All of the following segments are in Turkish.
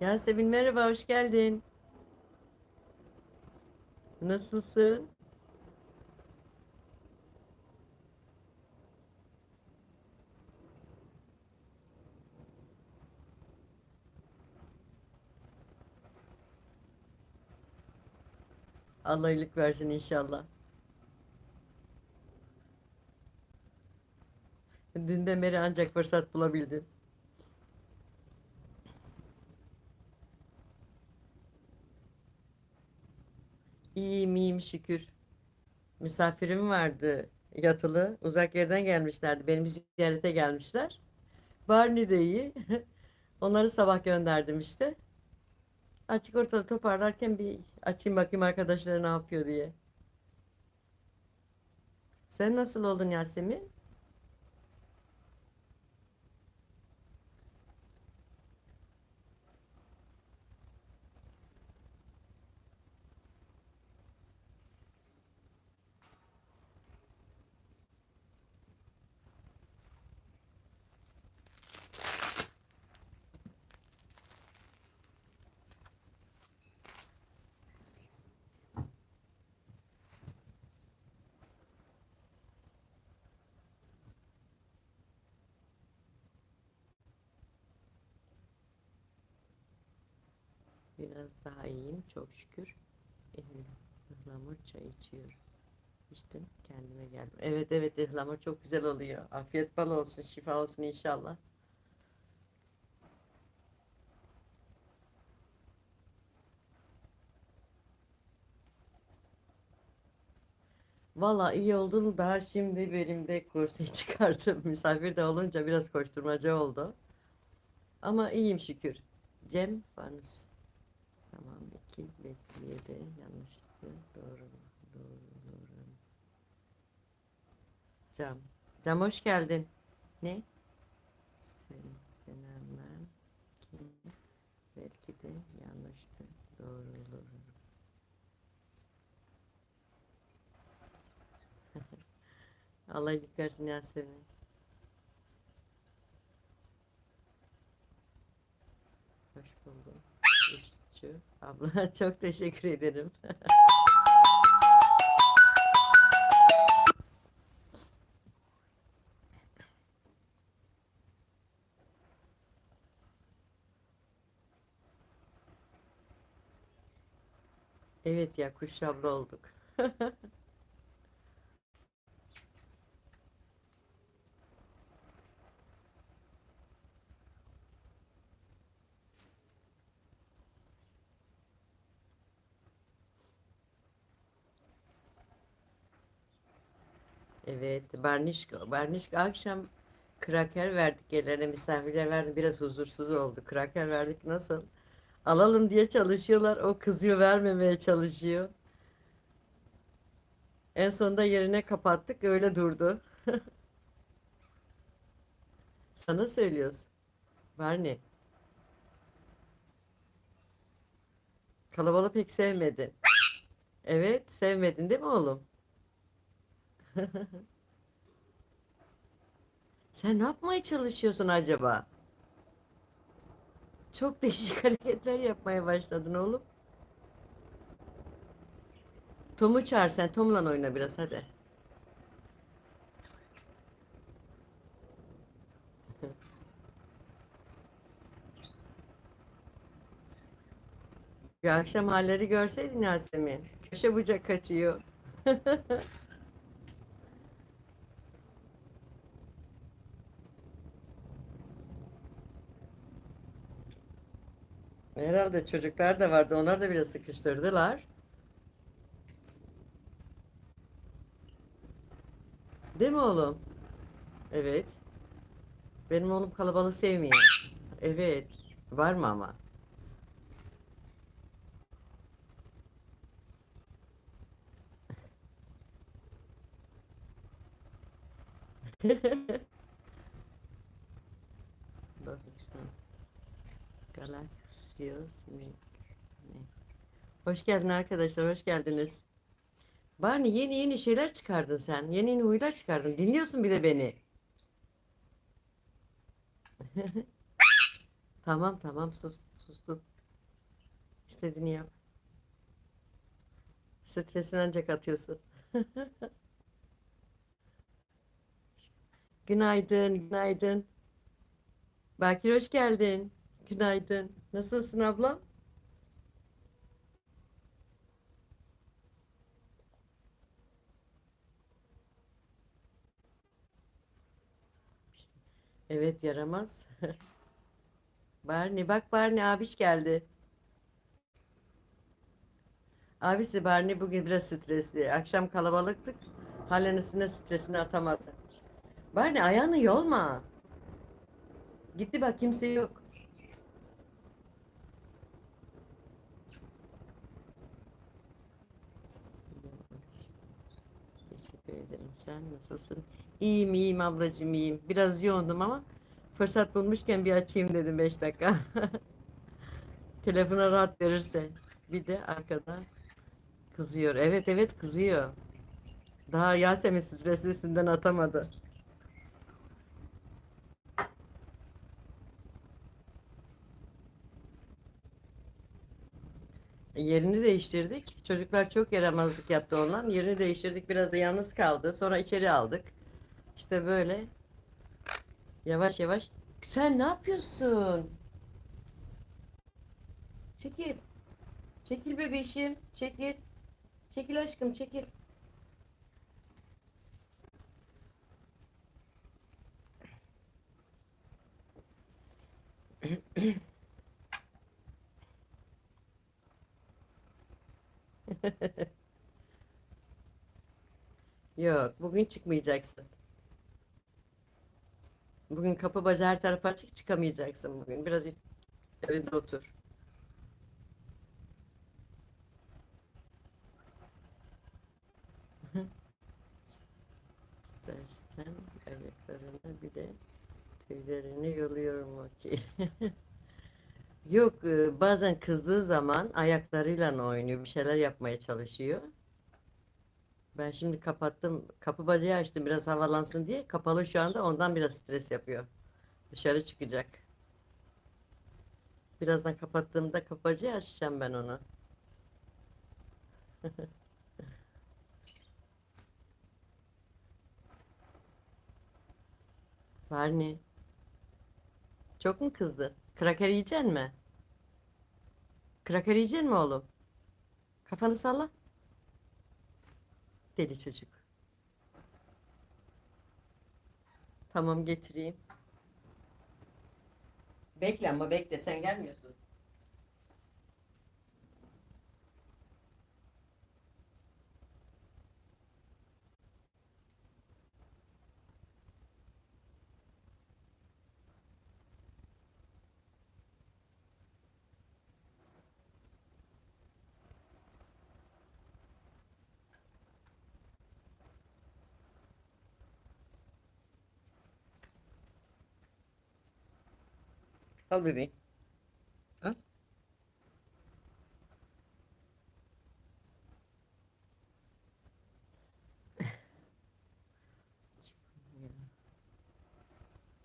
Yasemin merhaba, hoş geldin. Nasılsın? Allah iyilik versin inşallah. Dünden beri ancak fırsat bulabildim. Şükür. Misafirim vardı yatılı. Uzak yerden gelmişlerdi. Beni bir ziyarete gelmişler. Barney de iyi. Onları sabah gönderdim işte. Açık ortalığı toparlarken bir açayım bakayım arkadaşları ne yapıyor diye. Sen nasıl oldun Yasemin? Biraz daha iyiyim çok şükür. Ihlamur çay içiyorum. İçtim kendime geldim. Evet evet ıhlamur çok güzel oluyor. Afiyet bal olsun, şifa olsun inşallah. Valla iyi oldum. Daha şimdi belimde kurse çıkardım. Misafir de olunca biraz koşturmaca oldu. Ama iyiyim şükür. Cem Fanus. Tamam iki bekleyede yanlıştı. Doğru. Doğru. Doğru. Cam. Cam hoş geldin. Ne? Sen, Senemem ki belki de yanlıştı. Doğru. Doğru. Allah versin Yasemin. Abla çok teşekkür ederim. Evet ya kuş abla olduk. Evet, Barnişko. Barnişko akşam kraker verdik gelene misafirler verdim. Biraz huzursuz oldu. Kraker verdik nasıl? Alalım diye çalışıyorlar. O kızıyor vermemeye çalışıyor. En sonunda yerine kapattık. Öyle durdu. Sana söylüyoruz. Barney. Kalabalığı pek sevmedin. Evet, sevmedin değil mi oğlum? Sen ne yapmaya çalışıyorsun acaba? Çok değişik hareketler yapmaya başladın oğlum. Tom'u çağır sen. Tom'la oyna biraz hadi. Bir akşam halleri görseydin Yasemin. Köşe bucak kaçıyor. Herhalde çocuklar da vardı. Onlar da biraz sıkıştırdılar. Değil mi oğlum? Evet. Benim oğlum kalabalık sevmiyor. Evet. Var mı ama? Dostum. Ne? Hoş geldin arkadaşlar, hoş geldiniz. Barney yeni yeni şeyler çıkardın sen. Yeni yeni huylar çıkardın. Dinliyorsun bir de beni. Tamam tamam sus, sustum. İstediğini yap. Stresini ancak atıyorsun. Günaydın, günaydın. Bakir hoş geldin. Günaydın. Nasılsın ablam? Evet yaramaz. Barney bak Barney abiş geldi. Abisi Barney bugün biraz stresli. Akşam kalabalıktık. Halen üstüne stresini atamadı. Barney ayağını yolma. Gitti bak kimse yok. Teşekkür ederim. Sen nasılsın? İyiyim iyiyim ablacığım iyiyim. Biraz yoğundum ama fırsat bulmuşken bir açayım dedim 5 dakika. Telefona rahat verirse. Bir de arkada kızıyor. Evet evet kızıyor. Daha Yasemin stresi üstünden atamadı. Yerini değiştirdik. Çocuklar çok yaramazlık yaptı ondan. Yerini değiştirdik. Biraz da yalnız kaldı. Sonra içeri aldık. İşte böyle. Yavaş yavaş. Sen ne yapıyorsun? Çekil. Çekil bebeğim. Çekil. Çekil aşkım çekil. Yok, bugün çıkmayacaksın. Bugün kapı bacağı her tarafa açık çıkamayacaksın bugün. Biraz evinde otur. İstersen ayaklarını bir de tüylerini yoluyorum okey. Yok e, bazen kızdığı zaman ayaklarıyla oynuyor bir şeyler yapmaya çalışıyor. Ben şimdi kapattım kapı bacağı açtım biraz havalansın diye kapalı şu anda ondan biraz stres yapıyor. Dışarı çıkacak. Birazdan kapattığımda kapı bacağı açacağım ben onu. Barney çok mu kızdı? Kraker yiyecek mi? Kraker yiyecek mi oğlum? Kafanı salla. Deli çocuk. Tamam getireyim. Bekle ama bekle sen gelmiyorsun. Al bebeğim. Al.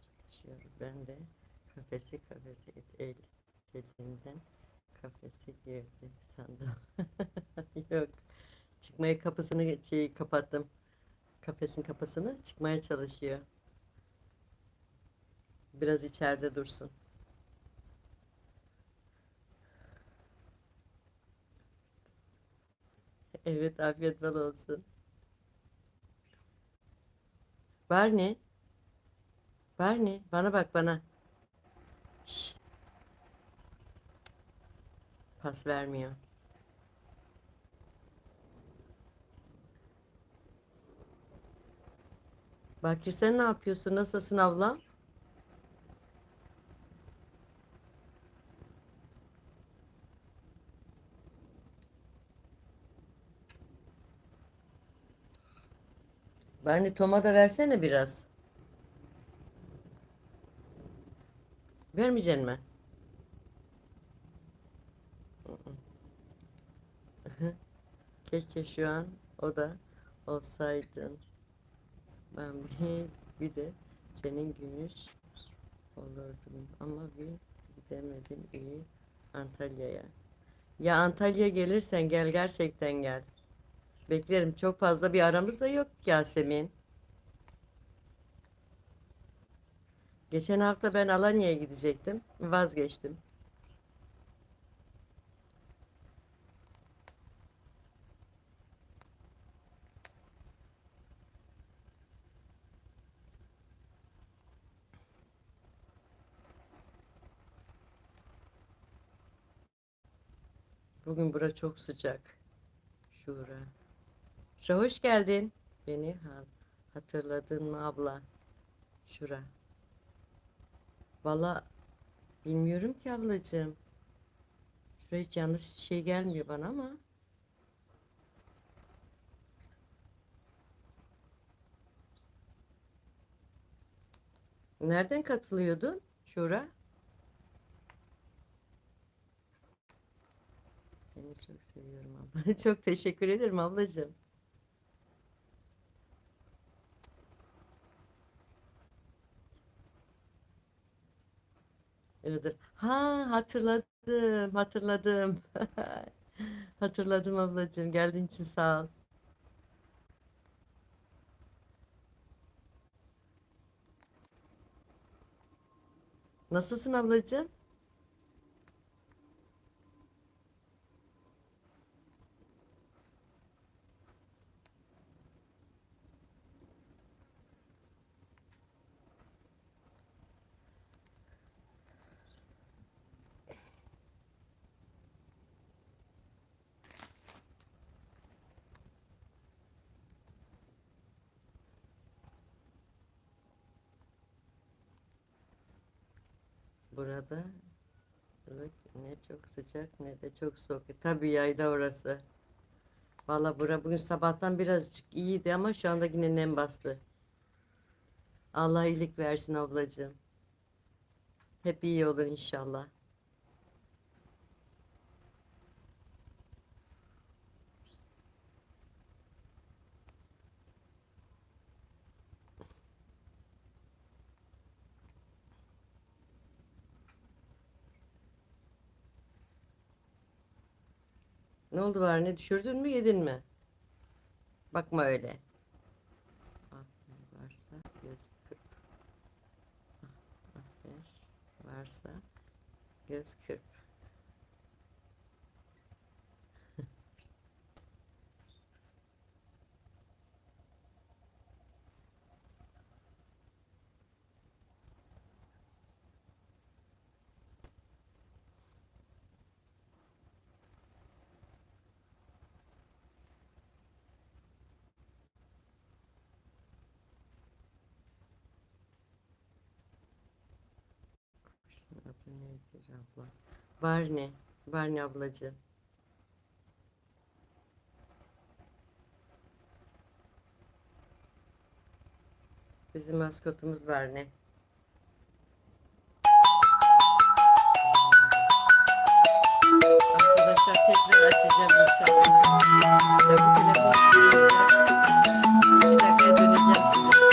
Çalışıyor. Ben de kafesi kafesi el elinden kafesi girdi sandım. Yok. Çıkmaya kapısını şey, kapattım. Kafesin kapısını çıkmaya çalışıyor. Biraz içeride dursun. Evet afiyet bal olsun. Barney. Barney bana bak bana. Şş, pas vermiyor. Bakri sen ne yapıyorsun? Nasılsın ablam? Barney Tom'a da versene biraz. Vermeyeceksin mi? Keşke şu an o da olsaydın. Ben bir, bir de senin gümüş olurdum ama bir gidemedim iyi Antalya'ya. Ya Antalya'ya gelirsen gel gerçekten gel. Beklerim. Çok fazla bir aramız da yok Yasemin. Geçen hafta ben Alanya'ya gidecektim. Vazgeçtim. Bugün bura çok sıcak. Şura. Şura hoş geldin. Beni ha- hatırladın mı abla? Şura. Valla bilmiyorum ki ablacığım. Şuraya hiç yanlış şey gelmiyor bana ama. Nereden katılıyordun Şura? Seni çok seviyorum abla. Çok teşekkür ederim ablacığım. Iğdır. Ha hatırladım, hatırladım. Hatırladım ablacığım. Geldiğin için sağ ol. Nasılsın ablacığım? Burada Bak, ne çok sıcak ne de çok soğuk. E, Tabii yayla orası. Valla bura bugün sabahtan birazcık iyiydi ama şu anda yine nem bastı. Allah iyilik versin ablacığım. Hep iyi olur inşallah. Ne oldu var ne düşürdün mü yedin mi? Bakma öyle. Aferin varsa göz kırp. Ah, aferin varsa göz kırp. Adı nedir abla? Barney. Barney ablacığım. Bizim maskotumuz Barney. Arkadaşlar tekrar açacağım inşallah. Bir dakikaya döneceğim size.